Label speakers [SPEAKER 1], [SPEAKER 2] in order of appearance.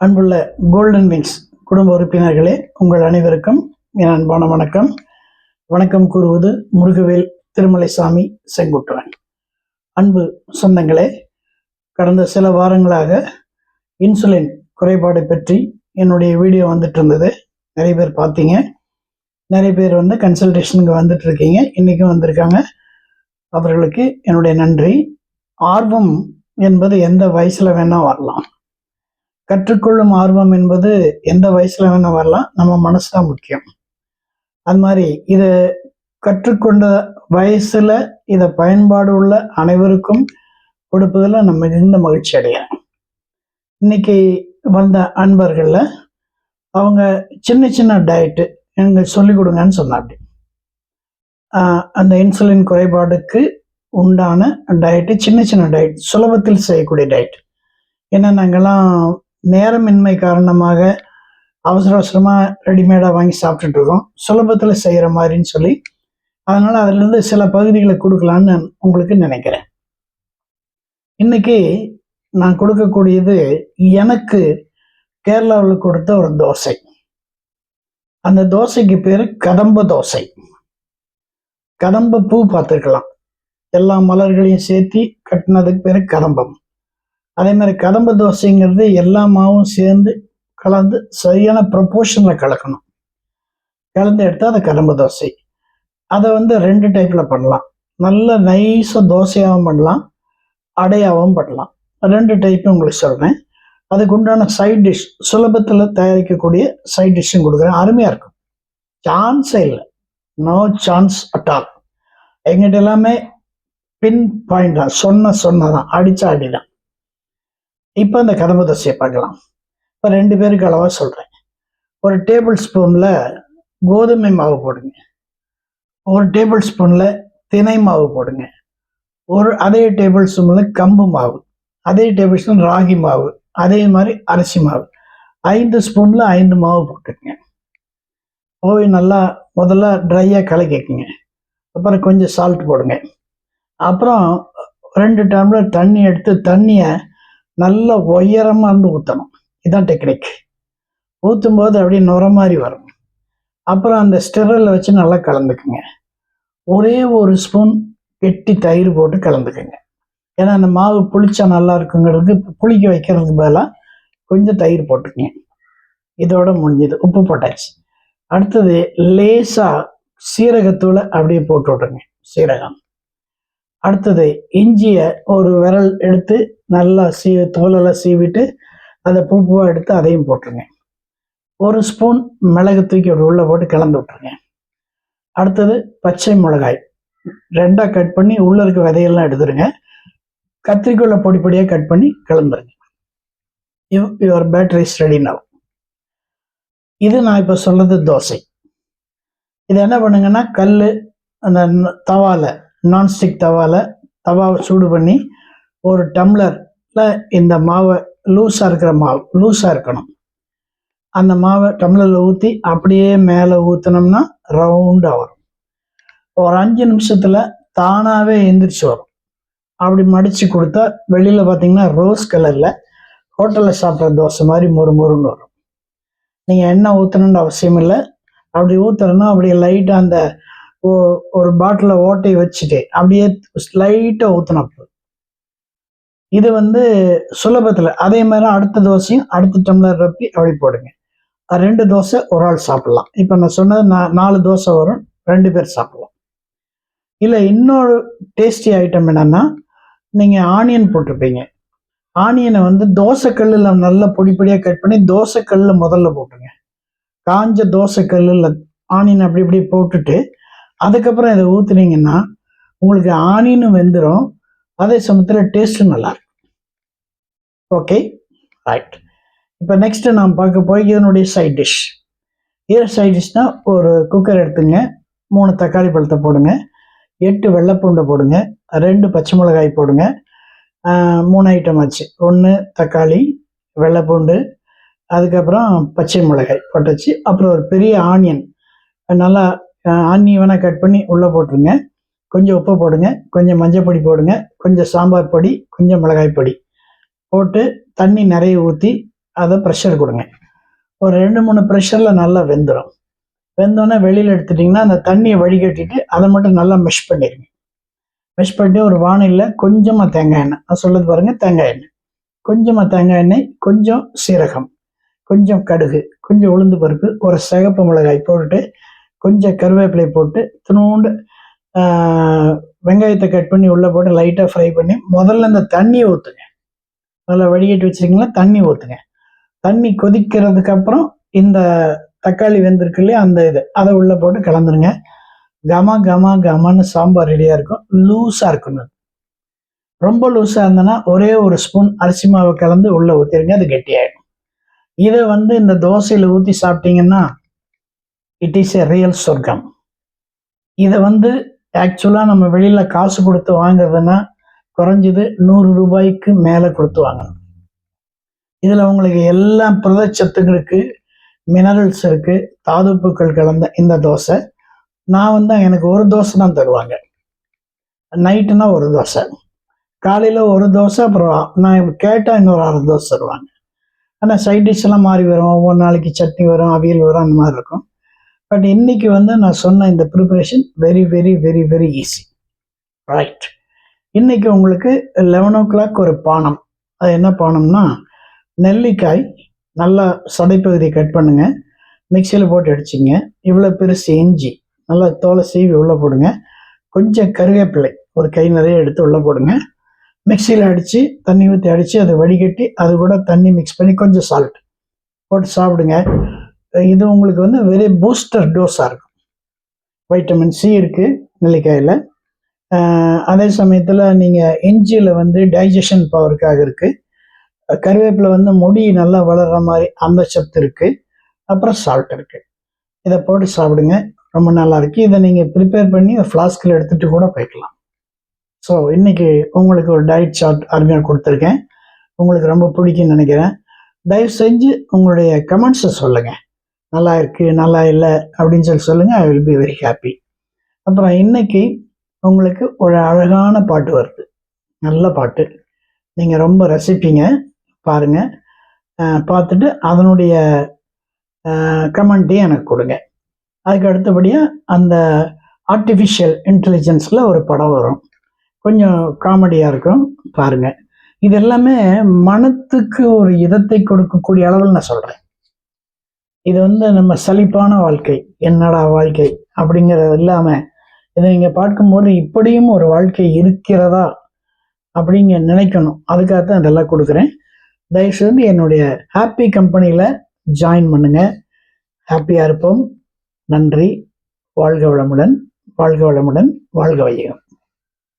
[SPEAKER 1] அன்புள்ள golden wings குடும்ப உறுப்பினர்களே உங்கள் அனைவருக்கும் என் அன்பான வணக்கம். வணக்கம் கூறுவது முருகவேல் திருமலைசாமி செங்குட்டுவன். அன்பு சொந்தங்களே கடந்த சில வாரங்களாக இன்சுலின் குறைபாடு பற்றி என்னுடைய வீடியோ வந்துட்டு இருந்தது நிறைய பேர் பார்த்தீங்க. நிறைய பேர் வந்து கன்சல்டேஷனுக்கு வந்துட்டு இருக்கீங்க இன்றைக்கும் வந்திருக்காங்க. அவர்களுக்கு என்னுடைய நன்றி. ஆர்வம் என்பது எந்த வயசில் வேணால் வரலாம். கற்றுக்கொள்ளும் ஆர்வம் என்பது எந்த வயசுல வேணா வரலாம். நம்ம மனசு தான் முக்கியம். அது மாதிரி இதை கற்றுக்கொண்ட வயசுல இதை பயன்பாடு உள்ள அனைவருக்கும் கொடுப்பதில் நம்ம மிகுந்த மகிழ்ச்சி அடையலாம் இன்னைக்கு வந்த அன்பர்களில் அவங்க சின்ன சின்ன டயட்டு எங்களுக்கு சொல்லிக் கொடுங்கன்னு சொன்னாப்படி ஆஹ் அந்த இன்சுலின் குறைபாடுக்கு உண்டான டயட்டு சின்ன சின்ன டயட் சுலபத்தில் செய்யக்கூடிய டயட் ஏன்னா நாங்கள்லாம் நேரமின்மை காரணமாக அவசர அவசரமாக ரெடிமேடாக வாங்கி சாப்பிட்டுட்டு இருக்கோம் சுலபத்தில் செய்கிற மாதிரின்னு சொல்லி அதனால் அதிலிருந்து சில பகுதிகளை கொடுக்கலான்னு உங்களுக்கு நினைக்கிறேன். இன்னைக்கு நான் கொடுக்கக்கூடியது எனக்கு கேரளாவில் கொடுத்த ஒரு தோசை. அந்த தோசைக்கு பேர் கதம்ப தோசை. கதம்ப பூ பார்த்துருக்கலாம். எல்லா மலர்களையும் சேர்த்து கட்டினதுக்கு பேர் கதம்பம். அதே மாதிரி கதம்ப தோசைங்கிறது எல்லா மாவும் சேர்ந்து கலந்து சரியான ப்ரொப்போர்ஷனில் கலக்கணும். கலந்து எடுத்தால் அது கதம்ப தோசை. அதை வந்து ரெண்டு டைப்பில் பண்ணலாம். நல்ல நைஸாக தோசையாகவும் பண்ணலாம் அடையாகவும் பண்ணலாம். ரெண்டு டைப்பும் உங்களுக்கு சொல்கிறேன் அதுக்கு உண்டான சைட் டிஷ் சுலபத்தில் தயாரிக்கக்கூடிய சைட் டிஷ்ஷும் கொடுக்குறேன். அருமையாக இருக்கும். சான்ஸே இல்லை. நோ சான்ஸ் அட் ஆல் எங்கிட்ட எல்லாமே பின் பாயிண்ட் தான் சொன்ன சொன்னதான். அடிச்ச அடி தான் இப்போ அந்த கதம்ப தோசையை பார்க்கலாம். இப்போ ரெண்டு பேருக்கு அளவாக சொல்கிறேன் ஒரு டேபிள் ஸ்பூனில் கோதுமை மாவு போடுங்க. ஒரு டேபிள் ஸ்பூனில் தினை மாவு போடுங்க. ஒரு அதே டேபிள் ஸ்பூனில் கம்பு மாவு. அதே டேபிள் ஸ்பூன் ராகி மாவு. அதே மாதிரி அரிசி மாவு. ஐந்து ஸ்பூனில் ஐந்து மாவு போட்டுக்கங்க. போய் நல்லா முதல்ல ட்ரையாக கலக்கிக்கங்க. அப்புறம் கொஞ்சம் சால்ட் போடுங்க. அப்புறம் ரெண்டு டம்ளர் தண்ணி எடுத்து தண்ணியை நல்ல உயரமாக இருந்து ஊற்றணும் இதுதான் டெக்னிக் ஊற்றும் போது அப்படியே நுர மாதிரி வரும். அப்புறம் அந்த ஸ்டெரலில் வச்சு நல்லா கலந்துக்குங்க. ஒரே ஒரு ஸ்பூன் கெட்டி தயிர் போட்டு கலந்துக்குங்க. ஏன்னா அந்த மாவு புளிச்சா நல்லா இருக்குங்கிறதுக்கு புளிக்க வைக்கிறதுக்கு பதிலாக கொஞ்சம் தயிர் போட்டுக்குங்க. இதோட முடிஞ்சது. உப்பு போட்டாச்சு. அடுத்தது லேசாக சீரகத்தூளை அப்படியே போட்டு விட்ருங்க சீரகம். அடுத்தது இஞ்சியை ஒரு விரல் எடுத்து நல்லா சீ தோலெல்லாம் சீவிட்டு அதை பூ பூவாக எடுத்து அதையும் போட்டுருங்க. ஒரு ஸ்பூன் மிளகு தூக்கி ஒரு உள்ளே போட்டு கலந்து விட்ருங்க அடுத்தது பச்சை மிளகாய் ரெண்டாக கட் பண்ணி உள்ளே இருக்க விதையெல்லாம் எடுத்துருங்க. கத்திரிக்கோலை பொடி பொடியாக கட் பண்ணி கலந்துருங்க. யுவர் பேட்டரி ரெடி நவ் இது நான் இப்போ சொல்கிறது தோசை. இது என்ன பண்ணுங்கன்னா கல் அந்த தவாலை நான்ஸ்டிக் தவாவில் தவாவை சூடு பண்ணி ஒரு டம்ளரில் இந்த மாவை லூஸாக இருக்கிற மாவு லூஸாக இருக்கணும். அந்த மாவை டம்ளரில் ஊற்றி அப்படியே மேலே ஊற்றினோம்னா ரவுண்டாக வரும். ஒரு அஞ்சு நிமிஷத்தில் தானாகவே எந்திரிச்சு வரும். அப்படி மடித்து கொடுத்தா வெளியில் பார்த்தீங்கன்னா ரோஸ் கலரில் ஹோட்டலில் சாப்பிட்ற தோசை மாதிரி மொறு மொறுன்னு வரும். நீங்கள் எண்ணெய் ஊற்றணுன்ற அவசியம் இல்லை. அப்படி ஊற்றுறோன்னா அப்படியே லைட்டாக அந்த ஒரு பாட்டிலில் ஓட்டை வச்சுட்டு அப்படியே ஸ்லைட்டா ஊற்றினப்போ இது வந்து சுலபத்தில் அதே மாதிரி அடுத்த தோசையும் அடுத்த டம்ளர் ரப்பி அப்படி போடுங்க. ரெண்டு தோசை ஒரு ஆள் சாப்பிடலாம். இப்போ நான் சொன்னது நா- நாலு தோசை வரும் ரெண்டு பேர் சாப்பிடலாம். இல்லை இன்னொரு டேஸ்டி ஐட்டம் என்னன்னா நீங்கள் ஆனியன் போட்டிருப்பீங்க. ஆனியனை வந்து தோசைக்கல்லில் நல்லா பொடி பொடியாக கட் பண்ணி தோசைக்கல்லில் முதல்ல போட்டுங்க காஞ்ச தோசைக்கல்லில் ஆனியன் அப்படி இப்படி போட்டுட்டு அதுக்கப்புறம் இதை ஊற்றுனீங்கன்னா உங்களுக்கு ஆணின்னு வெந்துடும் அதே சமயத்தில் டேஸ்ட்டும் நல்லாயிருக்கும் ஓகே ரைட் இப்போ நெக்ஸ்ட்டு நாம் பார்க்க போய் இதனுடைய சைட் டிஷ் இது சைட் டிஷ்னா ஒரு குக்கர் எடுத்துங்க. மூணு தக்காளி பழத்தை போடுங்க. எட்டு வெள்ளைப்பூண்டை போடுங்க. ரெண்டு பச்சை மிளகாய் போடுங்க. மூணு ஐட்டம் ஆச்சு. ஒன்று தக்காளி வெள்ளைப்பூண்டு அதுக்கப்புறம் பச்சை மிளகாய் போட்டாச்சு. அப்புறம் ஒரு பெரிய ஆனியன் நல்லா ஆனியவனாக கட் பண்ணி உள்ளே போட்டுருங்க. கொஞ்சம் உப்பு போடுங்க. கொஞ்சம் மஞ்சள் பொடி போடுங்க. கொஞ்சம் சாம்பார் பொடி கொஞ்சம் மிளகாய் பொடி போட்டு தண்ணி நிறைய ஊற்றி அதை ப்ரெஷர் கொடுங்க. ஒரு ரெண்டு மூணு ப்ரெஷரில் நல்லா வெந்துடும் வெந்தோடனே வெளியில் எடுத்துட்டிங்கன்னா அந்த தண்ணியை வடிகட்டிட்டு அதை மட்டும் நல்லா மிஷ் பண்ணிடுங்க மிஷ் பண்ணிட்டு ஒரு வானிலையில் கொஞ்சமாக தேங்காய் எண்ணெய். நான் சொல்லுது பாருங்கள் தேங்காய் எண்ணெய். கொஞ்சமாக தேங்காய் எண்ணெய் கொஞ்சம் சீரகம் கொஞ்சம் கடுகு கொஞ்சம் உளுந்து பருப்பு ஒரு சிகப்பு மிளகாய் போட்டுட்டு கொஞ்சம் கருவேப்பிலை போட்டு தினோண்டு வெங்காயத்தை கட் பண்ணி உள்ளே போட்டு லைட்டாக ஃப்ரை பண்ணி முதல்ல இந்த தண்ணியை ஊற்றுங்க நல்லா வடிகட்டி வச்சுருக்கீங்களா? தண்ணி ஊற்றுங்க தண்ணி கொதிக்கிறதுக்கு அப்புறம் இந்த தக்காளி வெந்திருக்கு இல்லையா அந்த இது அதை உள்ளே போட்டு கலந்துருங்க. கமா கமா கமான்னு சாம்பார் ரெடியாக இருக்கும். லூஸாக இருக்கணும் ரொம்ப லூஸாக இருந்ததுன்னா ஒரே ஒரு ஸ்பூன் அரிசி மாவை கலந்து உள்ளே ஊற்றிருங்க அது கெட்டியாயிடும். இதை வந்து இந்த தோசையில் ஊற்றி சாப்பிட்டீங்கன்னா இட் இஸ் எ ரியல் சொர்க்கம் இதை வந்து ஆக்சுவலாக நம்ம வெளியில் காசு கொடுத்து வாங்குறதுன்னா குறைஞ்சது நூறு ரூபாய்க்கு மேலே கொடுத்து வாங்கணும். இதில் உங்களுக்கு எல்லா புரதச்சத்துகளுக்கு மினரல்ஸ் இருக்குது தாதுப்புக்கள் கலந்த இந்த தோசை. நான் வந்து எனக்கு ஒரு தோசை தான் தருவாங்க. நைட்டுனா ஒரு தோசை. காலையில் ஒரு தோசை அப்புறம் நான் கேட்டால் இன்னொரு அரை தோசை தருவாங்க. ஆனால் சைட் டிஷ்லாம் எல்லாம் மாறி வரும். ஒவ்வொரு நாளைக்கு சட்னி வரும் அவியல் வரும் அந்த மாதிரி இருக்கும். பட் இன்னைக்கு வந்து நான் சொன்ன இந்த preparation very very very very easy right இன்னைக்கு உங்களுக்கு லெவன் ஓ கிளாக் ஒரு பானம். அது என்ன பானம்னா நெல்லிக்காய் நல்லா சடைப்பகுதியை கட் பண்ணுங்க. மிக்சியில் போட்டு அடிச்சிங்க. இவ்வளோ பெருசு இஞ்சி. நல்லா தோலை சீவி உள்ளே போடுங்க. கொஞ்சம் கருவேப்பிலை ஒரு கை நிறைய எடுத்து உள்ளே போடுங்க. மிக்சியில் அடித்து தண்ணி ஊற்றி அடித்து அதை வடிகட்டி அது கூட தண்ணி மிக்ஸ் பண்ணி கொஞ்சம் சால்ட் போட்டு சாப்பிடுங்க. இது உங்களுக்கு வந்து வெரி பூஸ்டர் டோஸாக இருக்கும். வைட்டமின் சி இருக்குது நெல்லிக்காயில். அதே சமயத்தில் நீங்கள் இஞ்சியில் வந்து டைஜஷன் பவருக்காக இருக்குது கருவேப்பிலை வந்து முடி நல்லா வளர்கிற மாதிரி அந்த சத்து இருக்குது அப்புறம் சால்ட் இருக்குது இதை போட்டு சாப்பிடுங்க. ரொம்ப நல்லாயிருக்கு இதை நீங்கள் ப்ரிப்பேர் பண்ணி ஃப்ளாஸ்கில் எடுத்துகிட்டு கூட போய்க்கலாம். ஸோ இன்றைக்கி உங்களுக்கு ஒரு டயட் சார்ட் அருமையாக கொடுத்துருக்கேன். உங்களுக்கு ரொம்ப பிடிக்கும்னு நினைக்கிறேன். தயவு செஞ்சு உங்களுடைய கமெண்ட்ஸை சொல்லுங்கள் நல்லா இருக்குது நல்லா இல்லை அப்படின்னு சொல்லி சொல்லுங்கள் I will be very happy அப்புறம் இன்னைக்கு உங்களுக்கு ஒரு அழகான பாட்டு வருது. நல்ல பாட்டு. நீங்கள் ரொம்ப ரசிப்பீங்க பாருங்கள் பார்த்துட்டு அதனுடைய கமெண்ட்டையும் எனக்கு கொடுங்க. அதுக்கு அடுத்தபடியாக அந்த ஆர்டிஃபிஷியல் இன்டெலிஜென்ஸில் ஒரு படம் வரும். கொஞ்சம் காமெடியாக இருக்கும் பாருங்கள் இது எல்லாமே மனத்துக்கு ஒரு இதத்தை கொடுக்கக்கூடிய அளவில் நான் சொல்கிறேன் இது வந்து நம்ம சலிப்பான வாழ்க்கை. என்னடா வாழ்க்கை? அப்படிங்கிறது இல்லாமல் இதை நீங்கள் பார்க்கும்போது இப்படியும் ஒரு வாழ்க்கை இருக்கிறதா? அப்படிங்க நினைக்கணும். அதுக்காக தான் இதெல்லாம் கொடுக்குறேன். தயவுசெய்து என்னுடைய ஹாப்பி கம்பெனியில் ஜாயின் பண்ணுங்கள் ஹாப்பியாக இருப்போம். நன்றி. வாழ்க வளமுடன். வாழ்க வளமுடன். வாழ்க வையகம்.